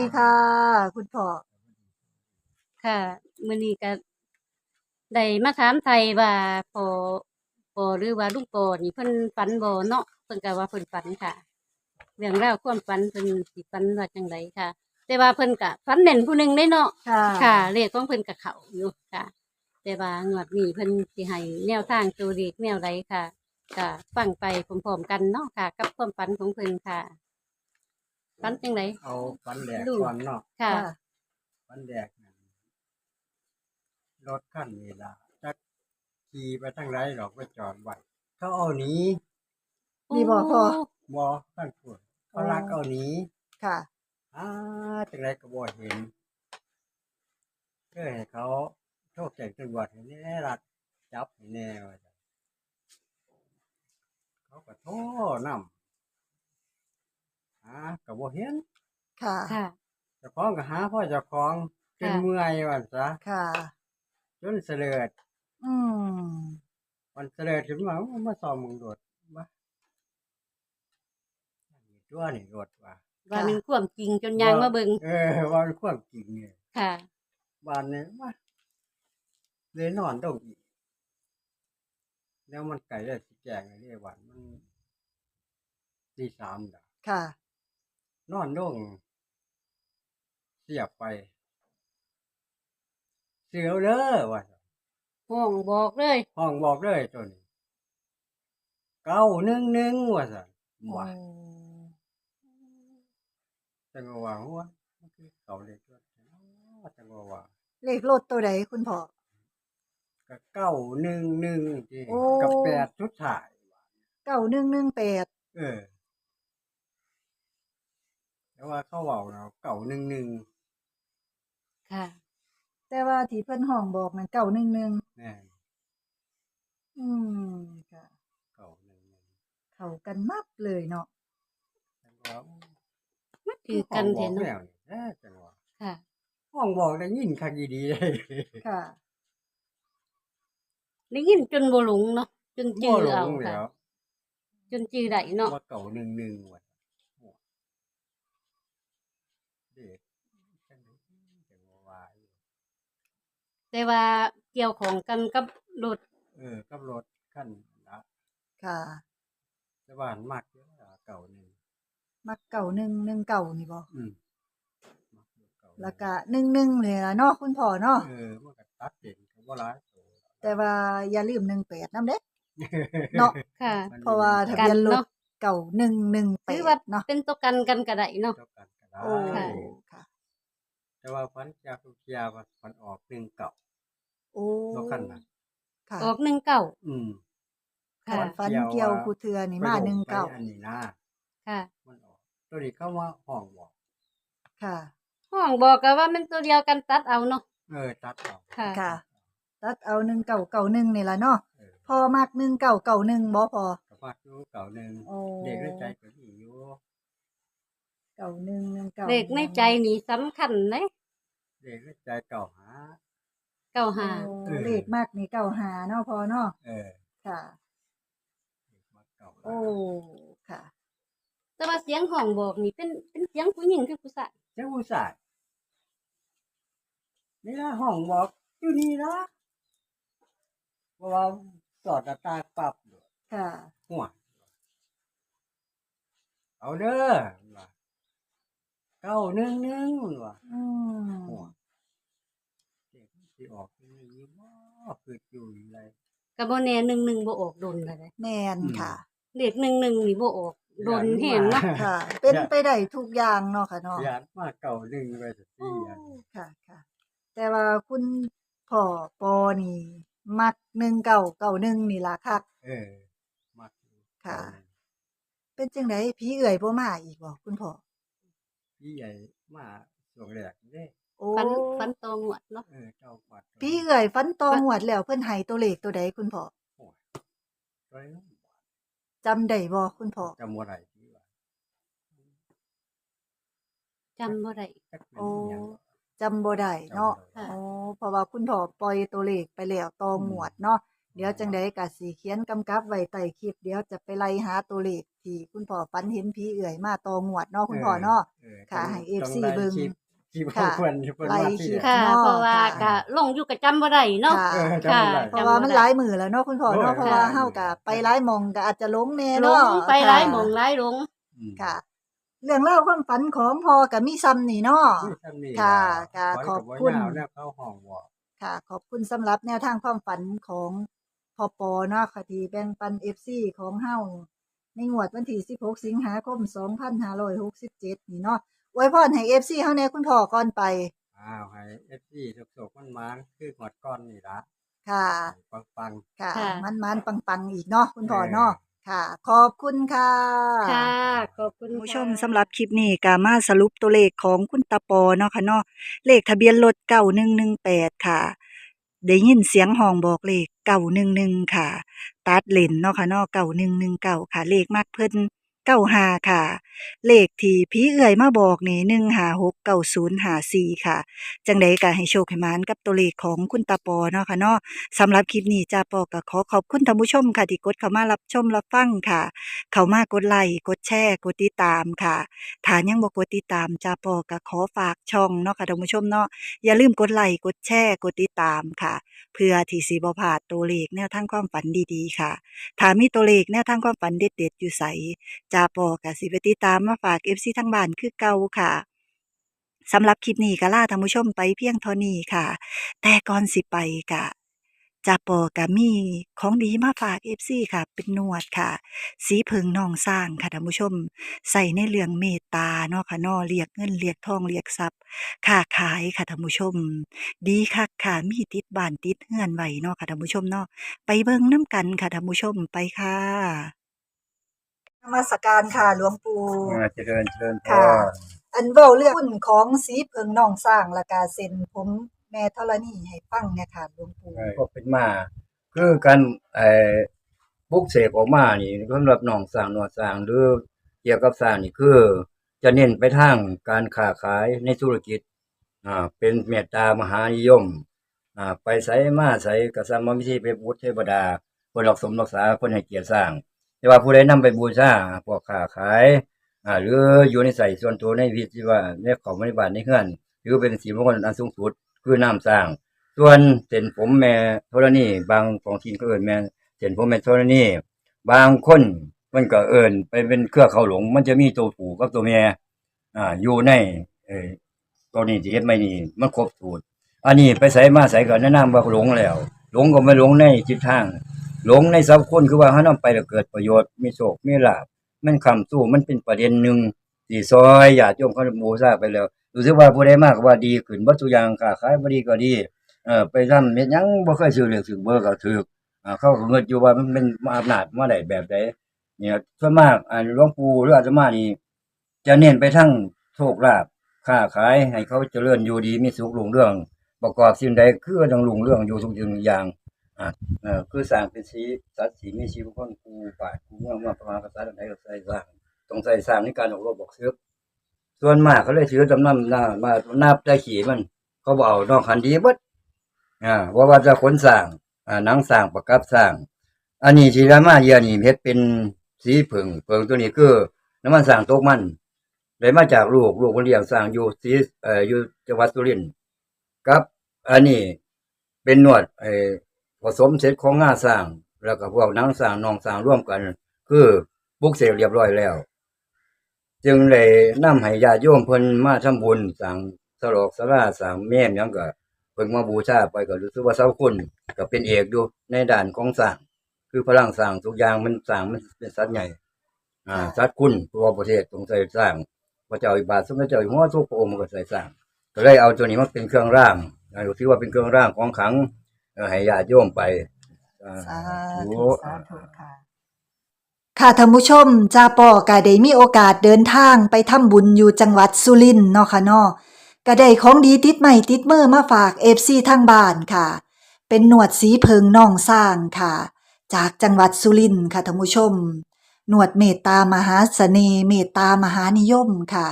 ดีค่ะ คุณพ่อค่ะมื้อนี้ก็ได้มาถามไทยว่าพอพอหรือว่าลุงปอนี่เพิ่นฝันบ่เนาะเพิ่นก็ว่าเพิ่นฝันค่ะ เรื่องราวความฝันเพิ่นสิฝันว่าจังไดค่ะ แต่ว่าเพิ่นก็ฝันเน่นผู้หนึงได้เนาะค่ะค่ะเลขของเพิ่นก็เข้าอยู่ค่ะ แต่ว่างวดนี้เพิ่นสิให้แนวทางตัวเลขแนวใดค่ะก็ฟังไปพร้อมๆกันเนาะค่ะ กับความฝันของเพิ่นค่ะ ฝันจังไดเอาฟันแหลกดูก่อนเนาะค่ะ ฟันแหลกนั่นรถขั้นนี้ล่ะจักขี่ไปทางไรหรอกไปจอดไว้เขาเอาหนี้นี่บ่พ่อ บอขั้นพูดเขาลักเอาหนี้ค่ะ อ้าจังไรก็บ่เห็นก็ให้เขาโชคแจ้งตำรวจให้แน่รักจับให้แน่ว่าจ้ะเขาก็โทษนำหาก็บ่เห็นค่ะ ค่ะ เจ้าของก็หาพ่อเจ้าของจนค่ะ เมื่อยว่าซะค่ะ จนเสลิดอืมมันเสลิดขึ้นมาว่ามาซ้อมมึงโดดว่าตัวนี่โดดว่าว่ามันความจริงจนยางมาเบิ่งเออว่ามันความจริงเนี่ยค่ะ บ้านเนี่ยว่าเลยนอนต้องอีกแล้วมันไก่ได้สิแจงเรียกว่ามันตีสามดะค่ะ นอนลงเสียบไป เสียวเด้อว่าห้องบอกเลย ห้องบอกเลยตัวนี้เก้าหนึ่งหนึ่งว่าสันว่าจังหวะว่ามันคือเขาเล็กด้วยจังหวะว่าเลขรถตัวใดคุณพ่อก็เก้าหนึ่งหนึ่งที่โอ้กับแปดชุดถ่ายเก้าหนึ่งหนึ่งแปดเออ แต่ว่าเขาบอกเราเก้าหนึ่งหนึ่งค่ะ แต่ว่าที่เพิ่นห้องบอกมันเก้าหนึ่งหนึ่งแน่อืมค่ะ เก้าหนึ่งหนึ่งเข้ากันมับเลยเนาะจังหวะมันคือกันห้แท้องบอกเนาะแล้วนี่แท้จังหวะค่ะ ห้องบอกได้ยินคักดีๆเลยค่ะ ได้ยินจนบ่หลงเนาะจนจื้อบ่หลเอางค่ะแล้วจนจื้อได้เนาะว่าเก่าหนึ่งหนึ่งว่ะเด็กจังเลยจังหวะอยู่ แต่ว่าเกี่ยวของกันกับรถเออกับรถขั้นละค่ะ แต่ว่าหันมากเยอะอะเก่าหนึ่งมักเก่าหนึ่งหนึ่งเก่านี่บ่อืมมักอยู่เาหนึ่งแล้วก็หนึ่งหนึ่งเลยล่ะเนาะคุณพ่อเนาะเออมันก็ตัดเด่นก็บ่ร้ายโตแต่ว่าอย่าลืมหนึ่งแปดน้ำเด้ เนาะ ค่ะ มันเพราะว่าทะกันเบียนรถเนาะเก่าหนึ่งหนึ่งแปถือดว่าเนาะเป็นตัวกันกันก็ได้เนาะเท่ากันก็ได้ โอ้ค่ะ ค่ะ แต่ว่าฟันจากทุกเทียว่าฟันออกหนึ่งเก่าโอ้รถคันนั้นค่ะออกหนึ่งเก้าอืม ค่ะ ฟันเกี่ยวคูเทือนี่มาหนึ่งเก่าไปอันนี้นะค่ะ มันออกตัวนี้เข้ามาห้องบอกค่ะ ห้องบอกกันว่ามันตัวเดียวกันตัดเอาเนาะเออตัดออกค่ะ ค่ะ ตัดเอาหนึ่งเก่าเก่าหนึ่งนี่ละเนาะเออพอมากหนึ่งเก่าเก่าหนึ่งบ่พอกับมากอยู่เก่าหนึ่งโอ้เด็กในใจก็ดีอยู่ เก่าหนึ่งหนึ่งเก่าเลขในใจนี่สำคัญเลยเด็กในใจเก่าหา เก้าหาโอ้เออเลขมากนี่เก่าหาเนาะพอเนาะเออค่ะ เด็กมาเก่าหาโอ้ค่ะแต่ว่าเสียงห้องบอกนี่เป็นเป็นเสียงผู้หญิงคือผู้ชายเจ้าผู้ชายนี่ละห้องบอกอยู่นี่นะเพราะว่าสอดหน้าตางปรับอยู่ค่ะหัวเอาเด้อว่า เก้าหนึ่งหนึ่งว่าอืมหัวเด็กที่ออกที่นี่บ่คืออยู่อะไรกับโบแน่หนึ่งหนึ่งโบออกโดนเลยแมนค่ะเลขหนึ่งหนึ่งนี่โบออกโดนแห้งเนาะค่ะ เป็นไปได้ทุกอย่างเนาะค่ะเนาะยานมาเก่าหนึ่งไปสักทีอันค่ะค่ะ แต่ว่าคุณพ่อปอนี่ มักหนึ่งเก่าเก่าหนึ่งนี่ล่ะค่ะเออ มักอยู่ค่ะเก่าหนึ่งเป็นจังไดผีเอื่อยบ่มาอีกบ่คุณพ่อ พี่ใหญ่มาช่วงแรกเด้โอ้ฟันฟันตองหวดเนาะเออเจ้าปัดผีเอื่อยฟันตองหวดแล้วเพิ่นให้ตัวเลขตัวใดคุณพ่อไรเนาะจำได้บ่คุณพ่อจำว่าไรที่ว่าจำบ่ได้จักเป็นโอ้หยังจำบ่ได้เนาะจำบ่ได้ค่ะโอ้เพราะว่าคุณพ่อปล่อยตัวเลขไปแล้วตองหวดเนาะเดี๋ยวจังใดก็สิเขียนกำกับไว้ใต้คลิป เดี๋ยวจะไปไล่หาตัวเลขที่คุณพ่อฝันเห็นผีเอื่อยมาตองวดเนาะคุณพ่อเนาะเออค่ะให้ต้อง FC ไล่เบิ่งคลิปที่ค่ะควรที่เพิ่นไล่มาคลิที่ปแรกค่ะเนาะเพราะว่าค่ะก็ลงอยู่ก็จำบ่ได้เนาะค่ะเออจำบ่ได้เพราะว่ามันหลายมือแล้วเนาะคุณพ่อเนาะโอ้ยเพราะว่าค่ะเฮาก็ไปหลายหมองก็อาจจะหลงแน่ลเนาะงไปหลายค่ะหมองหลายลงอืมค่ะ เรื่องเล่าวความฝันของพ่อก็มีซ้ำนี่เนาะที่ทำนี่ค่ะล่ค่ะขขอบกัคุณยาวแล้วเข้าห้องบ่ค่ะ ขอบคุณสำหรับแนวทางความฝันของพ่ อปอเนาะค่ะที่แบ่งปัน FC ของเฮาในงวดวันที่ 16 สิงหาคม 2567 นี่เนาะอวยพรให้ FC เฮาแน่คุณพ่อก่อนไป อ้าวให้ FC สุกๆมันมานๆคือหมดก้อนนี่ล่ะค่ะปังค่ะ ค่ะ มันมันปังปังๆอีกเนาะคุณพ่อเออเนาะค่ะ ขอบคุณค่ะ ค่ะ ขอบคุณคุณผู้ค่ะชมสำหรับคลิปนี้ก็มาสรุปตัวเลขของคุณตาปอเนาะค่ะเนาะเลขทะเบียนรถ9118 ค่ะ ได้ยินเสียงห้องบอกเลข เก่าหนึ่งหนึ่งค่ะ ตัดเลนเนาะค่ะเนาะเก่าหนึ่งหนึ่งเก่าค่ะ เลขมากเพิ่น 95ค่ะ เลขที่ผีเอื้อยมาบอกนี่1569054ค่ะ จังใดก็ให้โชคให้หมานกับตัวเลขของคุณตาปอเนาะค่ะเนาะสำหรับคลิปนี้จ้าปอก็ขอขอบคุณท่านผู้ชมค่ะที่กดเข้ามารับชมรับฟังค่ะ เข้ามากดไลค์กดแชร์กดติดตามค่ะถ้ายังบ่กกดติดตามจ้าปอก็ขอฝากช่องเนาะค่ะท่านผู้ชมเนาะอย่าลืมกดไลค์กดแชร์กดติดตามค่ะ เพื่อที่สิบ่พลาดตัวเลขแนวทางความฝันดีๆค่ะถ้ามีตัวเลขแนวทางความฝันเด็ดๆอยู่ไสจาปอก็สิไปติดตามมาฝาก FC ทางบ้านคือเก่าค่ะสำหรับคลิปนี้ก็ลาท่านผู้ชมไปเพียงเท่านี้ค่ะ แต่ก่อนสิไปกะจาปอก็มีของดีมาฝาก FC ค่ะ เป็นนวดค่ะ สีเพิงนองสร้างค่ะท่านผู้ชม ใส่ในเรื่องเมตตาเนาะค่ะเนาะเรียกเงินเรียกทองเรียกทรัพย์ค้าขายค่ะท่านผู้ชม ดีคักค่ะมีติดบ้านติดเฮือนไว้เนาะค่ะท่านผู้ชมเนาะไปเบิ่งน้ำกันค่ะท่านผู้ชมไปค่ะ นมัสการค่ะหลวงปู่ อ่าเจริญเจริญพค่ะรอันเว้าเรื่องหุ้นของสีเพิงนองสร้างและกาเซ็นผมแม่ธรณีให้ฟังเนี่ยค่ะหลวงปู่ ก็เป็นมา คือการไอ้บุกเสกออกมานี่สำหรับหนองสร้างหนวดสร้างหรือเกี่ยวกับสร้างนี่คือ จะเน้นไปทางการค้าขายในธุรกิจอ่าเป็นเมตตามหานิยมอ่าไปใส่มาใส่กษัตริย์มิธีไปบูชเทวดาคนรักสมรักษาคนให้เกียรติสร้าง แต่ว่าผู้ใดนำไปบูชาพวกค้าขายอ่าหรืออยู่ในใส่ส่วนตัวในวิธีว่าในของบริบาลในเฮือนหรือเป็นสีมงคลอันสูงสุดคือน้ำสร้าง ส่วนเส้นผมแม่ธรณีบางของทีนก็เอินแม่เส้นผมแม่ธรณีบางคนมันก็เอินไปเป็นเครือเขาหลง มันจะมีตัวผูกับตัวแม่อ่าอยู่ในเออตัวนี้ที่เฮ็ดไม่นี่มันครบสูตรอันนี้ไปใส่มาใส่ก็แนะนำว่าหลงแล้ว หลงก็ไม่หลงในจิตทาง หลงในสัพคนคือว่าเฮานำไปแล้วเกิดประโยชน์มีโชคมีลาภมันคำสู้มันเป็นประเด็นหนึ่งที่ซอยญาติโยมเขาบูชาไปแล้วรู้สึกว่าผู้ใดมากก็ว่าดีขึ้นบ่ทุกอย่างค้าขายบ่ดีก็ดีเออไปทำเฮ็ดหยังบ่เคยซื้อเลขซื้อเบอร์ก็ถูกอ่าเขาก็เงินอยู่ว่ามันเป็นอำนาจมาได้แบบใดเนี่ยส่วนมากอ่าหลวงปู่หรืออาตมานี่จะเน้นไปทั้งโชคลาภค้าขายให้เขาเจริญอยู่ดีมีสุขรุ่งเรื่อง ประกอบสิ่งใดคือต้องรุ่งเรื่องอยู่ทุกสิ่งทุกอย่าง เออคือสร้างเป็นสีสัตว์สีมีชีวิตคนกูป่ากูเมือมาพระมหากษัตริย์ใดก็ใส่สร้างต้องใส่สร้างในการออกรบบอกเสือส่วนมากเขาเลยถือจำนำหน้ามานับได้ขี่มัน เขาบอกเอานอกคันดีบดอ่าว่าว่าจะขนสร้างอ่านังสร้างประกับสร้าง อันนี้ที่รามาเยียนี่เฮ็ดเป็นสีผึ่งเผงตัวนี้คือน้ำมันสร้างตกมันเลยมาจากลูกลูกคนเลี้ยงสร้างอยู่สีเอ่ออยู่จังหวัดสุรินทร์กับ อันนี้เป็นนวดไอ ผสมเสร็จของงาสร้าง แล้วก็พวกนังสร้างนองสร้างร่วมกัน คือบุกเสกเรียบร้อยแล้ว จึงเลยนำให้ญาติโยมเพิ่นมาทำบุญสร้างสลอกสลาสร้างแม่มยังก็เพิ่งมาบูชาไปก็รู้สึกว่าเสาคุณก็เป็นเอกอยู่ในด่านของสร้าง คือพลังสร้างทุกอย่างมันสร้างมันเป็นสัตว์ใหญ่ อ่าสัตว์คุณตัวประเทศต้องใส่สร้างพระเจ้าอิบาสมเด็จเจ้าอยู่หัวทุกพระองค์ก็ใส่สร้าง ก็เลยเอาตัวนี้มาเป็นเครื่องร่างอ่าถือว่าเป็นเครื่องร่างของขัง ให้ญาติโยมไปอ่าสาธุธุสาธุค่ะค่ะท่านผู้ชมจ้าปอก็ได้มีโอกาสเดินทางไปทำบุญอยู่จังหวัดสุรินทร์เนาะค่ะเนาะก็ได้ของดีติดใหม่ติดมือมาฝาก FC ทางบ้านค่ะ เป็นหนวดสีเพิงน่องสร้างค่ะ จากจังหวัดสุรินทร์ค่ะท่านผู้ชม หนวดเมตตามหาเสน่ห์เมตตามหานิยมค่ะ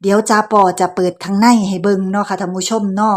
เดี๋ยวจ้าปอจะเปิดข้างในให้เบิ่งเนาะค่ะท่านผู้ชมเนาะ